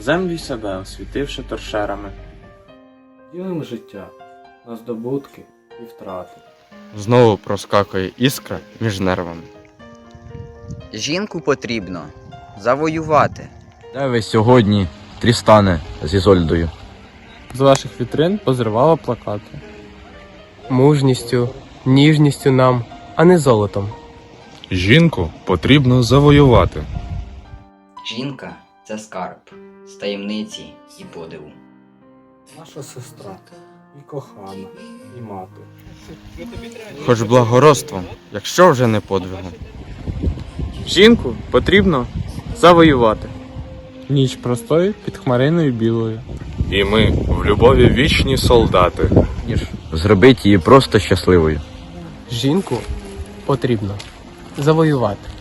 землю й себе освітивши торшерами. Ділим життя на здобутки і втрати. Знову проскакує іскра між нервами. Жінку потрібно завоювати. Де ви сьогодні, Трістане з Ізольдою? З ваших вітрин позривала плакати. мужністю, ніжністю нам, а не золотом. Жінку потрібно завоювати. Жінка це скарб з таємниці і подиву. Наша сестра, і кохана, і мати. Хоч благородством, якщо вже не подвигом. Жінку потрібно завоювати. Ніч простою під хмариною білою. І ми в любові вічні солдати. Зробіть її просто щасливою. Жінку потрібно завоювати.